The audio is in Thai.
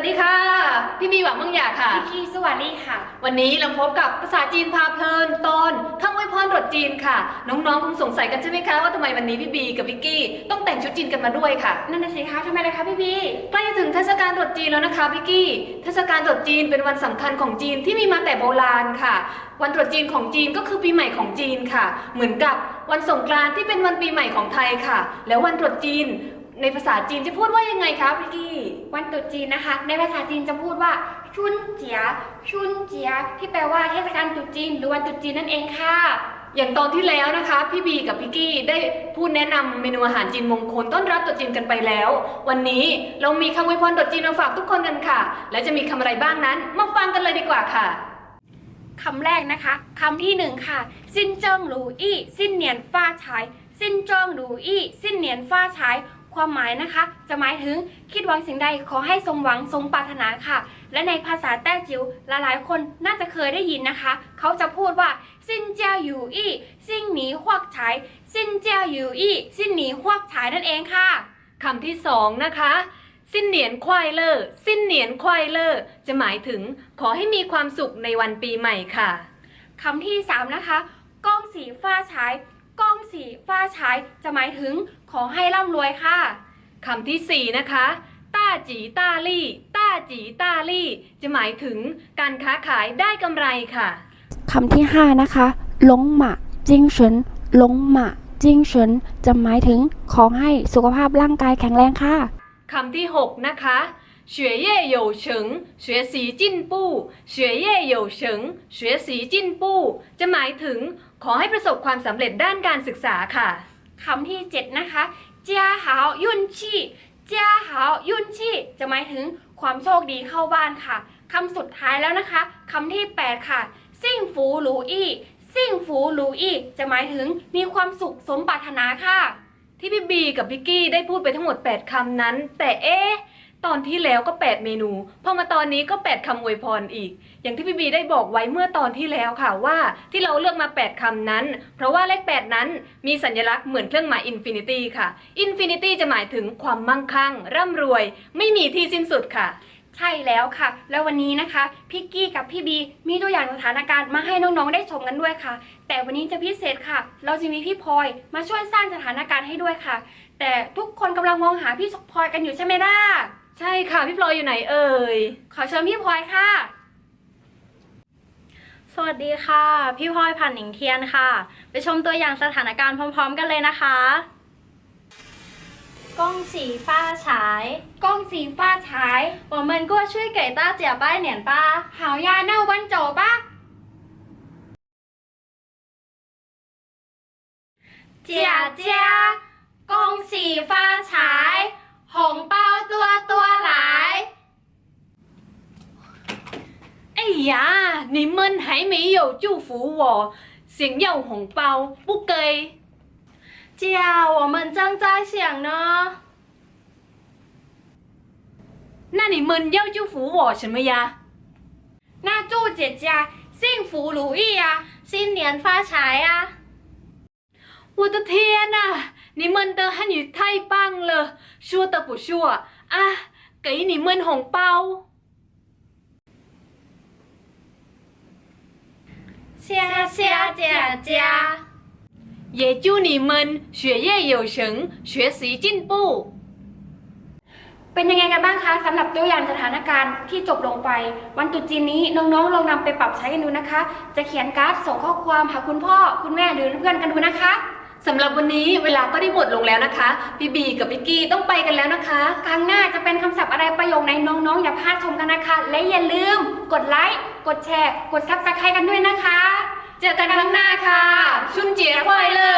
วัสดีค่ะ พี่บีหวังมั่งอยากค่ะ พี่กี้สวัสดีค่ะ วันนี้เราพบกับภาษาจีนพาเพลินตอนคำอวยพรตรวจจีนค่ะ น้องๆคงสงสัยกันใช่ไหมคะว่าทำไมวันนี้พี่บีกับพี่กี้ต้องแต่งชุดจีนกันมาด้วยค่ะ นั่นน่ะสิคะทำไมเลยคะพี่บีใกล้จะถึงเทศกาลตรุษจีนแล้วนะคะพี่กี้เทศกาลตรุษจีนเป็นวันสำคัญของจีนที่มีมาแต่โบราณค่ะ วันตรุษจีนของจีนก็คือปีใหม่ของจีนค่ะ เหมือนกับวันสงกรานต์ที่เป็นวันปีใหม่ของไทยค่ะ แล้ววันตรุษจีน ในภาษาจีนจะพูดว่ายังไงคะพี่กี้ วันตรุษจีนนะคะ ในภาษาจีนจะพูดว่า ชุนเจีย ชุนเจีย ที่แปลว่าเทศกาลตรุษจีนหรือวันตรุษจีนนั่นเองค่ะ อย่างตอนที่แล้วนะคะ พี่บีกับพี่กี้ได้พูดแนะนำเมนูอาหารจีนมงคลต้อนรับตรุษจีนกันไปแล้ว วันนี้เรามีคำอวยพรตรุษจีนมาฝากทุกคนกันค่ะ และจะมีคำอะไรบ้างนั้นมาฟังกันเลยดีกว่าค่ะ คำแรกนะคะคำที่หนึ่งค่ะสิ้นเจิ้งหรูอี้ สิ้นเหนียนฟ้าฉายสิ้นเจิ้งหรูอี้ สิ้นเหนียนฟ้าฉาย ความหมายนะคะ จะหมายถึงคิดหวังสิ่งใดขอให้สมหวังสมปรารถนาค่ะ และในภาษาแต้จิ๋วหลายๆ คนน่าจะเคยได้ยินนะคะ เขาจะพูดว่าสิ้นเจ้าอยู่อี้สิ้นหนีหวกฉายสิ้นเจ้าอยู่อี้สิ้นหนีหวกฉายนั่นเองค่ะคำที่สองนะคะสิ้นเหนียนควายเลอร์สิ้นเหนียนควายเลอร์จะหมายถึงขอให้มีความสุขในวันปีใหม่ค่ะคำที่ 3 นะคะก้องสีฟ้าฉาย ก้องสีฟ้าฉาย จะหมายถึงขอให้ร่ำรวยค่ะ คำที่สี่นะคะต้าจีต้าลี่ ต้าจีต้าลี่ จะหมายถึงการค้าขายได้กำไรค่ะ คำที่ 5 นะคะหลงหมาจิ้งเฉินหลงหมาจิ้งเฉินจะหมายถึงขอให้สุขภาพร่างกายแข็งแรงค่ะ คำที่ 6 นะคะ学业有成学习进步学业有成学习进步จะหมายถึง ขอให้ประสบความสำเร็จด้านการศึกษาค่ะ คำที่ 7 นะคะเจ้าหาวยุ่นชี่จ้าหาวยุ่นชี่จะหมายถึงความโชคดีเข้าบ้านค่ะคำสุดท้ายแล้วนะคะคำที่ 8 ค่ะซิ่งฟูหลูอี้ซิ่งฟูหลูอี้จะหมายถึงมีความสุขสมปรารถนาค่ะ ที่พี่บีกับพี่กี้ได้พูดไปทั้งหมด 8คำนั้น แต่เอ๊ะ ตอนที่แล้วก็ 8 เมนู พอมาตอนนี้ก็ 8คำอวยพรอีก อย่างที่พี่บีได้บอกไว้เมื่อตอนที่แล้วค่ะว่า ที่เราเลือกมา 8คำนั้น เพราะว่าเลข 8 นั้นมีสัญลักษณ์เหมือนเครื่องหมายอินฟินิตี้ค่ะ อินฟินิตี้จะหมายถึงความมั่งคั่ง ร่ำรวย ไม่มีที่สิ้นสุดค่ะ ใช่แล้วค่ะ แล้ววันนี้นะคะพี่กี้กับพี่บีมีตัวอย่างสถานการณ์มาให้น้องๆได้ชมกันด้วยค่ะ แต่วันนี้จะพิเศษค่ะ เราจะมีพี่พลอยมาช่วยสร้างสถานการณ์ให้ด้วยค่ะ แต่ทุกคนกำลังมองหาพี่พลอยกันอยู่ใช่ไหมล่ะ ใช่ค่ะพี่พลอยอยู่ไหนเอ่ย ขอเชิญพี่พลอยค่ะ สวัสดีค่ะ พี่พลอยผ่านหนิงเทียนค่ะ ไปชมตัวอย่างสถานการณ์พร้อมๆกันเลยนะคะ恭喜发财 กล้องสีฟ้าฉาย 我们过去给大家拜年吧 หาวยาเน่าวันโจปะ 家家恭喜发财红包多多 呀，你们还没有祝福我，想要红包不给？这样我们正在想呢那你们要祝福我什么呀？那祝姐姐幸福如意啊！新年发财啊我的天呐，你们的汉语太棒了，说的不错啊！给你们红包。谢谢姐姐也祝你们学业有成，学习进步。 เป็นยังไงกันบ้างคะสำหรับตัวอย่างสถานการณ์ที่จบลงไป วันตรุษจีนนี้น้องๆลองนำไปปรับใช้กันดูนะคะ จะเขียนการ์ดส่งข้อความหาคุณพ่อ คุณแม่หรือเพื่อนกันดูนะคะ สำหรับวันนี้เวลาก็ได้หมดลงแล้วนะคะ พี่บีกับพี่กี้ต้องไปกันแล้วนะคะ ครั้งหน้าจะเป็นคำศัพท์อะไรประโยคไหนน้องๆ อย่าพลาดชมกันนะคะ และอย่าลืม กดไลค์ กดแชร์ กดซับสไครต์กันด้วยนะคะ เจอกันครั้งหน้าค่ะ ชุนเจียควายเลย